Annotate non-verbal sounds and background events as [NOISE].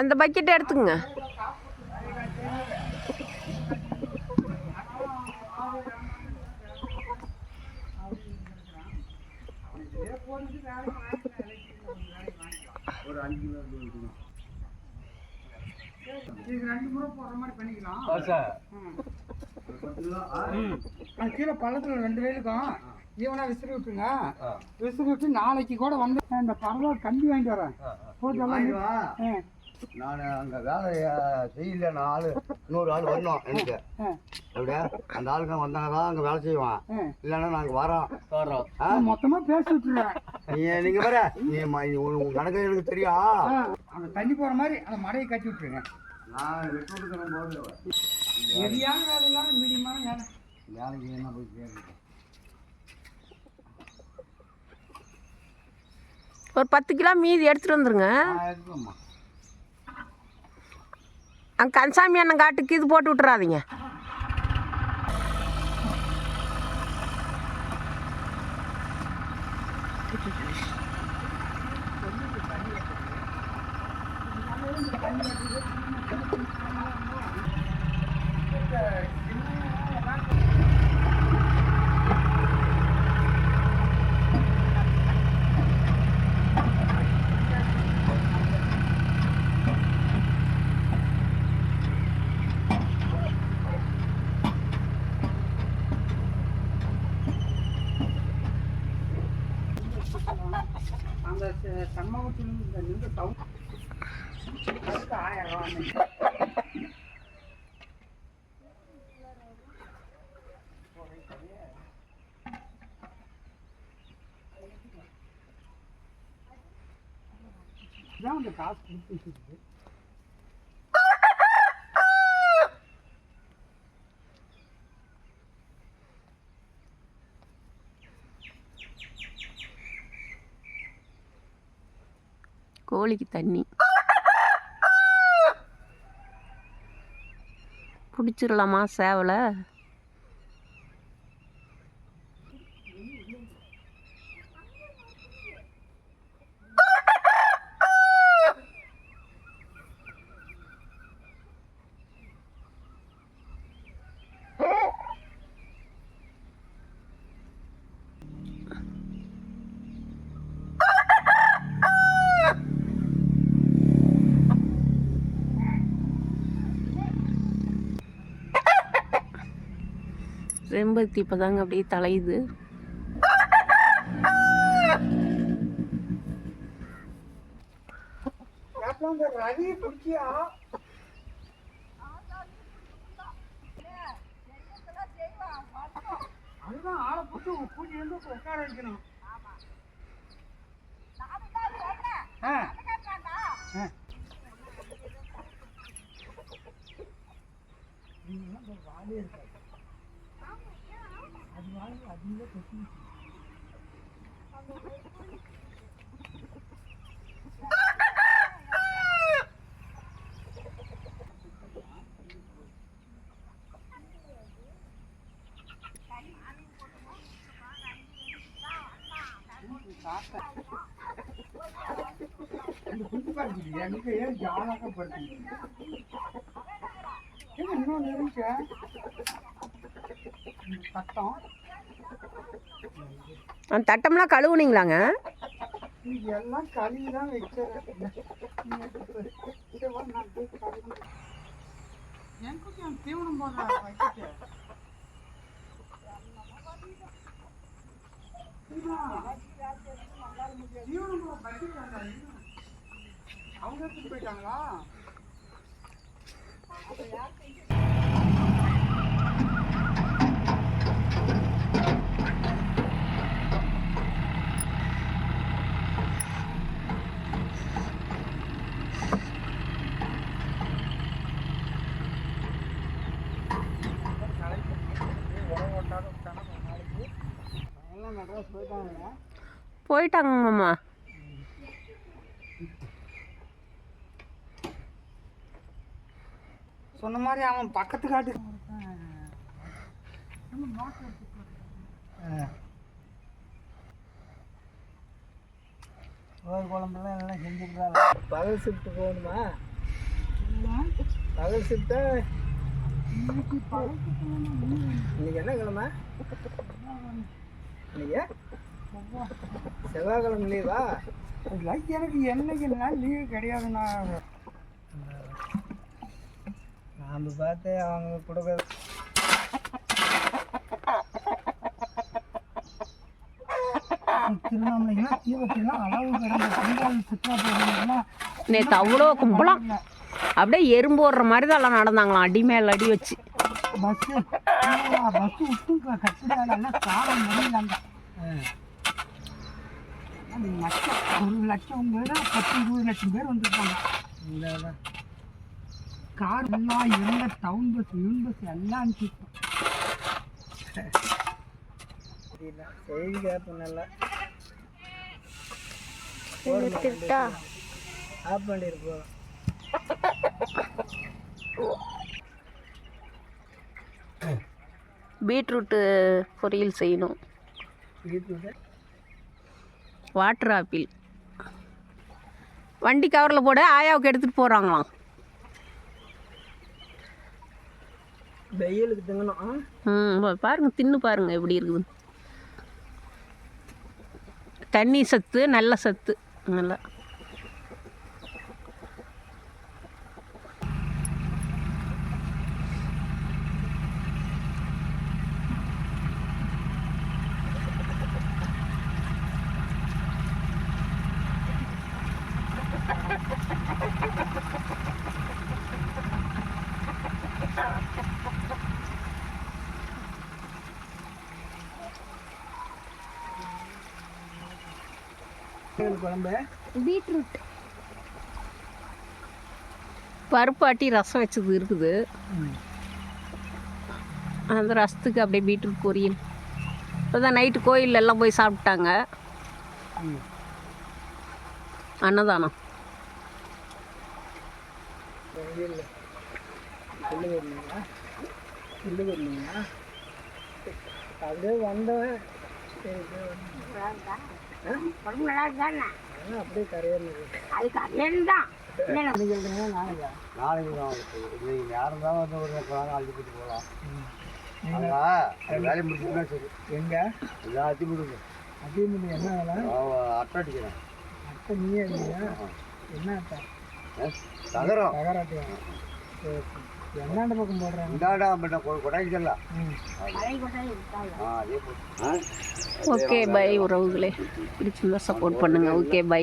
அந்த பக்கெட் எடுத்துக்கங்க. கீழே பள்ளத்தில் ரெண்டு வேலுக்கும் ஈவனா விசிறி விட்டுருங்க. விசிறி விட்டு நாளைக்கு கூட வந்து இந்த பரவாயில்ல கம்பி வாங்கிட்டு வரேன். போட்டு நான் அங்கே வேலையை செய்யல நான் ஆள் இன்னொரு ஆள் வரணும் எனக்கு அப்படியே அந்த ஆளுங்க வந்தாங்கன்னா அங்கே வேலை செய்வான். இல்லைன்னா நாங்கள் வரோம் வரோம் ஆ? நான் மொத்தமா பேசி விட்டுருவேன் நீ நீங்கள் வேற நீ ம- நீ உன் உன் கணக்கு எனக்கு தெரியும் அந்த தண்ணி போற மாதிரி அந்த மடையை கட்டி விட்டுருங்க. நான் வெட்டு விட்டுக்கிற போது ஹெவியான வேலை இல்லாத மீடியமான வேலை. வேலைக்கு என்ன போய் கேட்குறேன் ஒரு பத்து கிலோ மீதி எடுத்துகிட்டு வந்துருங்க. அங்கே கன்சாமி அண்ணன் காட்டுக்கு இது போட்டு விட்டுறாதீங்க. அந்த சம்பவத்தில் இந்த நின்று டவுன். அதுக்கு ஆயிரம் இதான் அந்த காசு கொடுத்துருக்குது கோழிக்கு தண்ணி. [LAUGHS] பிடிச்சிடலாமா சேவலை? செம்பருத்தி இப்போதாங்க அப்படியே தலையுது. அதுதான் ஆளை போட்டு பூஜை வந்து உட்கார வைக்கணும். ஆ. வாலே இருக்காது. [LAUGHS] குஞ்சு பாருங்க எங்க ஏன் ஜாலாக படுத்து ஏங்க இன்னொன்று இருந்துச்சு இந்த சட்டம் அந்த தட்டம்லாம் கழுவுனீங்களாங்க? எல்லாம் கழுவி தான் வைக்கிறேன் தீவனம் அவங்க போயிட்டாங்களா? போயிட்டாங்க மாமா. சொன்ன மாதிரி அவன் பக்கத்து காட்டு கோயில் குழம்புலாம் எல்லாம் செஞ்சுக்கிறாங்க பகல் ஷிஃப்ட் போகணுமா? பகல் சித்த இன்னைக்கு என்ன கிழமை? இன்னைக்கு செவ்வாய்க்கிழமை லீவா எனக்கு என்னைக்கு லீவு கிடையாதுண்ணா நாம் பார்த்து அவங்க கொடுக்க திருவண்ணாமலைக்கெல்லாம் தீபத்திலாம் அளவு கிடந்த பெண்கள் சுற்றுலா போகிறவங்கலாம் நேற்று அவ்வளோ கும்பலாம் அப்படியே எறும்பு ஓடுற மாதிரி தான் எல்லாம் நடந்தாங்களாம். அடி மேல் அடி வச்சு. பஸ்ஸு பஸ்ஸு விட்டு கட்டிடாலெல்லாம் காலம் முடியலாங்க அது லட்சம் ஒரு லட்சம் பேர் பத்து இருபது லட்சம் பேர் வந்திருக்காங்க கார் எல்லாம் இருந்த டவுன் பஸ் யூன் பஸ் எல்லாம் சுத்தம் செய்தி கேட்போம் நல்லா ஆஃப் பண்ணியிருப்போம் பீட்ரூட்டு பொரியல் செய்யணும். Water apple. வண்டி கவரில் போட ஆயாவுக்கு எடுத்துகிட்டு போகிறாங்களாம் வெயிலுக்கு திங்கணும்? ம் பாருங்க தின்னு பாருங்க எப்படி இருக்குது. தண்ணி சத்து நல்ல சத்து நல்லா. குழம்பு. பீட்ரூட். பருப்பாட்டி ரசம் வச்சது இருக்குது. அந்த ரசத்துக்கு அப்படியே பீட்ரூட் பொரியல். இப்போ தான் நைட்டு கோயில்ல எல்லாம் போய் சாப்பிட்டாங்க. அன்னதானம். வெயில் புல்லு புல்லு வரலீங்களா அப்படியே அப்படியே கரையேறினது இன்னைக்கு எழுதுனா நாளைக்கா நாளைக்கு தான் வந்து நீங்கள் யாரும் தான் வந்து ஒரு அள்ளி போட்டு போகலாம். அங்கே வேலையை முடிச்சுன்னா சரி. எங்க? எல்லாத்தையும் கொடுங்க அதே மாதிரி என்ன வேலை? அட்டை அடிக்கிறேன். அத்தை நீயே என்ன அத்தை தகரம் தகராட்டியா சரி. என்னாண்ட பக்கம் போடுறாங்க? இந்தாடா பண்ண ஆ ஓகே பை உறவுகளே. பிடிச்சிருந்தா சப்போர்ட் பண்ணுங்கள் ஓகே பை.